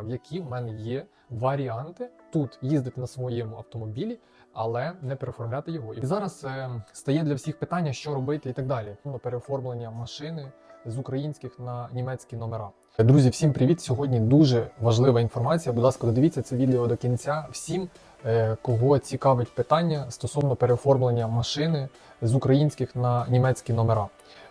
в які в мене є варіанти тут їздити на своєму автомобілі, але не переоформляти його. І зараз е, стає для всіх питання, що робити і так далі. Ну, переоформлення машини з українських на німецькі номера. Друзі, всім привіт! Сьогодні дуже важлива інформація. Будь ласка, додивіться це відео до кінця. Всім, е, кого цікавить питання стосовно переоформлення машини з українських на німецькі номера.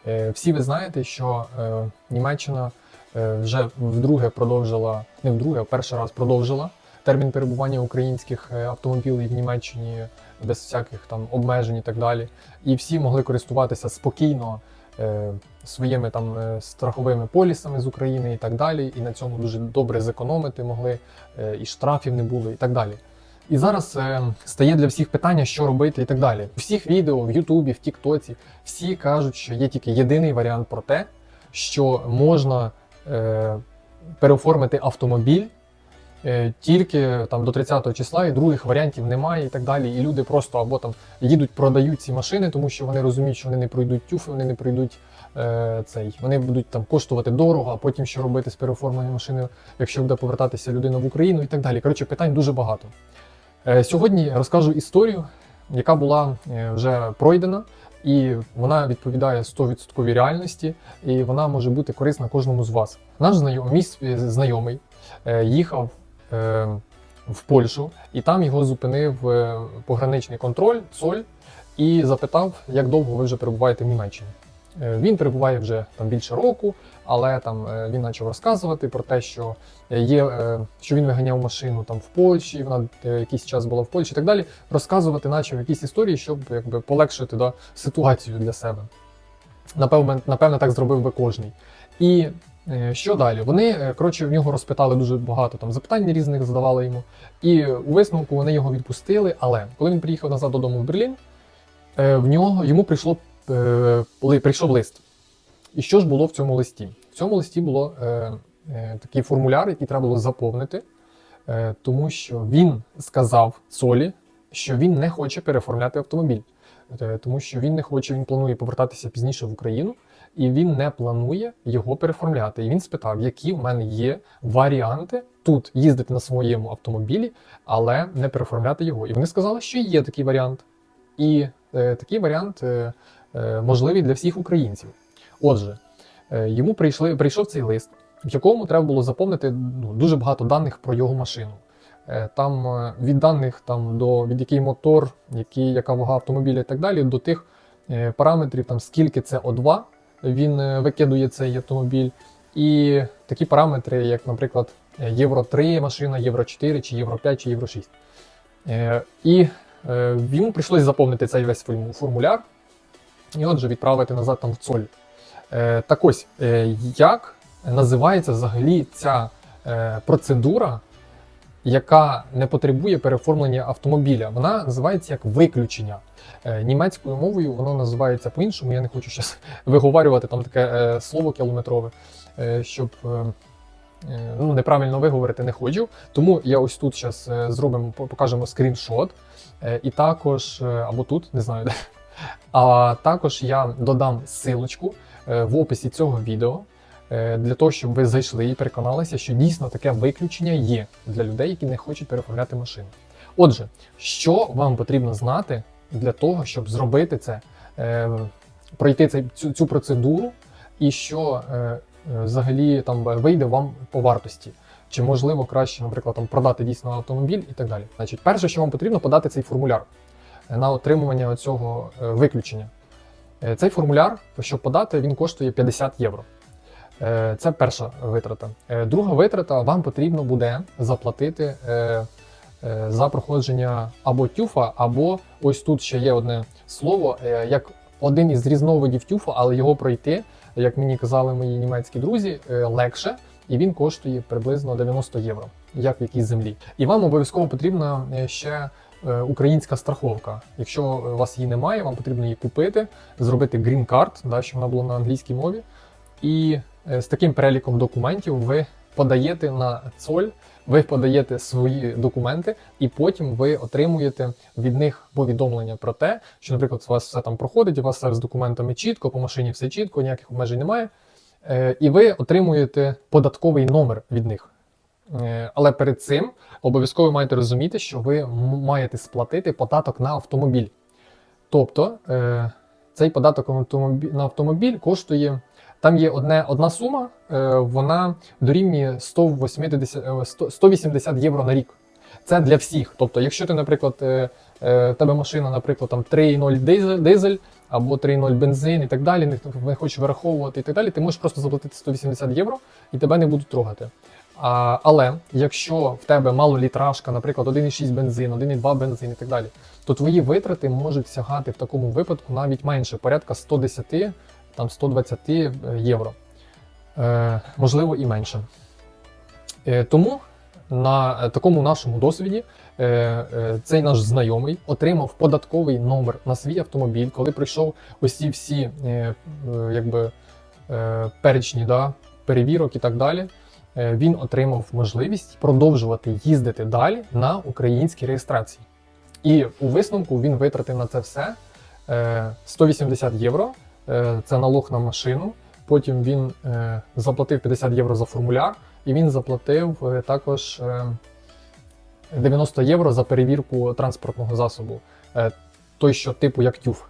Е, Всі ви знаєте, що е, Німеччина вже вдруге продовжила, не вдруге, а перший раз продовжила термін перебування українських е, автомобілів в Німеччині без всяких там обмежень і так далі. І всі могли користуватися спокійно е, своїми там е, страховими полісами з України і так далі. І на цьому дуже добре зекономити могли, е, і штрафів не було, і так далі. І зараз е, стає для всіх питання, що робити і так далі. Всіх відео в Ютубі, в Тіктоці всі кажуть, що є тільки єдиний варіант про те, що можна е, переоформити автомобіль е, тільки там до 30 числа, і других варіантів немає, і так далі. І люди просто або там їдуть, продають ці машини, тому що вони розуміють, що вони не пройдуть тюф, вони не пройдуть е, цей. Вони будуть там коштувати дорого, а потім що робити з переоформленням машини, якщо буде повертатися людина в Україну і так далі. Коротше, питань дуже багато. Е, Сьогодні розкажу історію, яка була е, вже пройдена, і вона відповідає 100% реальності, і вона може бути корисна кожному з вас. Наш знайомий, знайомий е, їхав е, в Польщу, і там його зупинив е, пограничний контроль, Цоль, і запитав, як довго ви вже перебуваєте в Німеччині. Е, Він перебуває вже там більше року, але там е, він почав розказувати про те, що є, е, що він виганяв машину там в Польщі, вона якийсь час була в Польщі і так далі. Розказувати почав якісь історії, щоб якби полегшити да, ситуацію для себе. Напевно, напевно, так зробив би кожний. І що далі? Вони, коротше, в нього розпитали дуже багато там запитань різних, задавали йому. І у висновку вони його відпустили. Але коли він приїхав назад додому в Берлін, в нього йому прийшло е, прийшов лист. І що ж було в цьому листі? В цьому листі було е, е, такий формуляр, який треба було заповнити, е, тому що він сказав Солі, що він не хоче переоформляти автомобіль, Е, тому що він не хоче, він планує повертатися пізніше в Україну, і він не планує його переоформляти. І він спитав, які в мене є варіанти тут їздити на своєму автомобілі, але не переоформляти його. І вони сказали, що є такий варіант. І е, такий варіант е, е, можливий для всіх українців. Отже, е, йому прийшли, прийшов цей лист, в якому треба було заповнити ну, дуже багато даних про його машину. Е, Там від даних там, до від який мотор, який, яка вага автомобіля і так далі, до тих параметрів, там, скільки це О2 він викидує цей автомобіль. І такі параметри, як, наприклад, Євро 3 машина, Євро 4, чи Євро 5, чи Євро 6. Е, І йому прийшлося заповнити цей весь форму- формуляр і отже відправити назад там в цоль. Е, так ось, е, як називається взагалі ця е, процедура, яка не потребує переоформлення автомобіля? Вона називається як виключення. Е, німецькою мовою воно називається по-іншому. Я не хочу зараз виговарювати там таке е, слово кілометрове, е, щоб. е, е, Ну, неправильно виговорити не хочу. Тому я ось тут зараз зробимо, покажемо скріншот. Е, І також, е, або тут, не знаю де. А також я додам силочку е, в описі цього відео е, для того, щоб ви зайшли і переконалися, що дійсно таке виключення є для людей, які не хочуть переоформляти машину. Отже, що вам потрібно знати для того, щоб зробити це, е, пройти цю, цю процедуру, і що взагалі там вийде вам по вартості? Чи можливо краще, наприклад, там продати дійсно автомобіль і так далі. Значить, перше, що вам потрібно, подати цей формуляр на отримування цього е, виключення. Е, Цей формуляр, щоб подати, він коштує 50 євро. Е, Це перша витрата. Друга витрата вам потрібно буде заплатити за проходження або тюфа, або ось тут ще є одне слово, як один із різновидів тюфа, але його пройти, як мені казали мої німецькі друзі, легше, і він коштує приблизно 90 євро, як в якійсь землі. І вам обов'язково потрібна е, ще українська страховка. Якщо у вас її немає, вам потрібно її купити, зробити card, да, щоб вона була на англійській мові. І е, з таким переліком документів ви подаєте на цоль, ви подаєте свої документи, і потім ви отримуєте від них повідомлення про те, що, наприклад, у вас все там проходить, у вас все з документами чітко, по машині все чітко, ніяких обмежень немає. Е, І ви отримуєте податковий номер від них. Е, Але перед цим обов'язково маєте розуміти, що ви маєте сплатити податок на автомобіль. Тобто е, цей податок на автомобіль, коштує. Там є одне, одна сума, е, вона дорівнює 180, е, 100 180 євро на рік. Це для всіх. Тобто, якщо ти, наприклад, тебе машина, наприклад, там 3.0 дизель, дизель або 3.0 бензин і так далі, не хочеш вираховувати і так далі, ти можеш просто заплатити 180 євро і тебе не будуть трогати. Але якщо в тебе малолітражка, наприклад, 1,6 бензин, 1,2 бензин і так далі, то твої витрати можуть сягати в такому випадку навіть менше, порядка 110, там 120 євро. Е, можливо, і менше. Е, тому на такому нашому досвіді е, е, цей наш знайомий отримав податковий номер на свій автомобіль, коли пройшов ось ці всі е, е, якби, е, перечні да, перевірок і так далі. Е, Він отримав можливість продовжувати їздити далі на українській реєстрації. І у висновку він витратив на це все е, 180 євро. е, Це налог на машину. Потім він е, заплатив 50 євро за формуляр, і він заплатив е, також е, 90 євро за перевірку транспортного засобу, е, той, що типу як ТЮФ.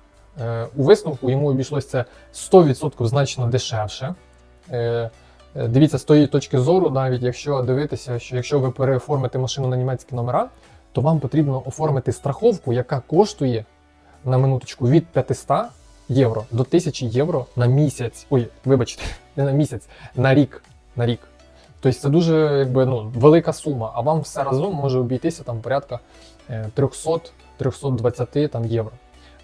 Е, У висновку йому обійшлося це 100% значно дешевше. Е, е, Дивіться, з тої точки зору, навіть якщо дивитися, що якщо ви переоформите машину на німецькі номера, то вам потрібно оформити страховку, яка коштує на минуточку від 500 євро до 1000 євро на місяць. Ой, вибачте, не на місяць, на рік. На рік. Тобто це дуже якби, ну, велика сума, а вам все разом може обійтися там порядка е, 300-320 євро.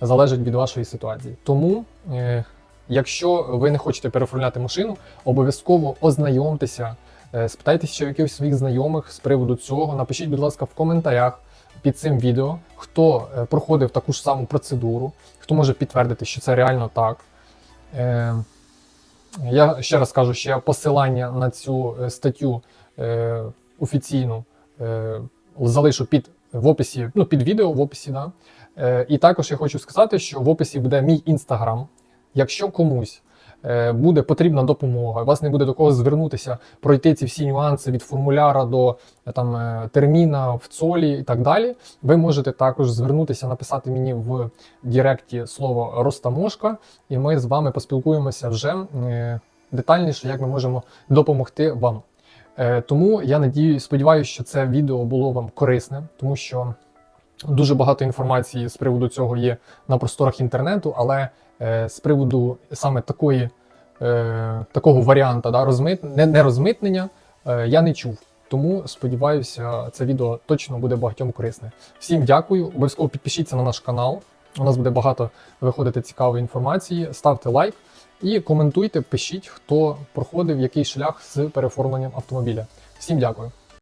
Залежить від вашої ситуації. Тому, е, якщо ви не хочете переоформляти машину, обов'язково ознайомтеся, е, спитайтеся ще якихось своїх знайомих з приводу цього. Напишіть, будь ласка, в коментарях під цим відео, хто е, проходив таку ж саму процедуру, хто може підтвердити, що це реально так. Е, я ще раз кажу, що я посилання на цю статтю офіційну залишу під в описі, ну під відео в описі. Да? І також я хочу сказати, що в описі буде мій інстаграм. Якщо комусь е, буде потрібна допомога, вас не буде до кого звернутися, пройти ці всі нюанси від формуляра до е, там е, терміна в цолі і так далі. Ви можете також звернутися, написати мені в Директі слово Ростамошка, і ми з вами поспілкуємося вже детальніше, як ми можемо допомогти вам. Тому я надію, сподіваюся, що це відео було вам корисне, тому що дуже багато інформації з приводу цього є на просторах інтернету, але е, з приводу саме такої, е, такого варіанта да, розмит... не, не розмитнення е, я не чув. Тому сподіваюся, це відео точно буде багатьом корисне. Всім дякую. Обов'язково підпишіться на наш канал. У нас буде багато виходити цікавої інформації. Ставте лайк і коментуйте, пишіть, хто проходив який шлях з переоформленням автомобіля. Всім дякую.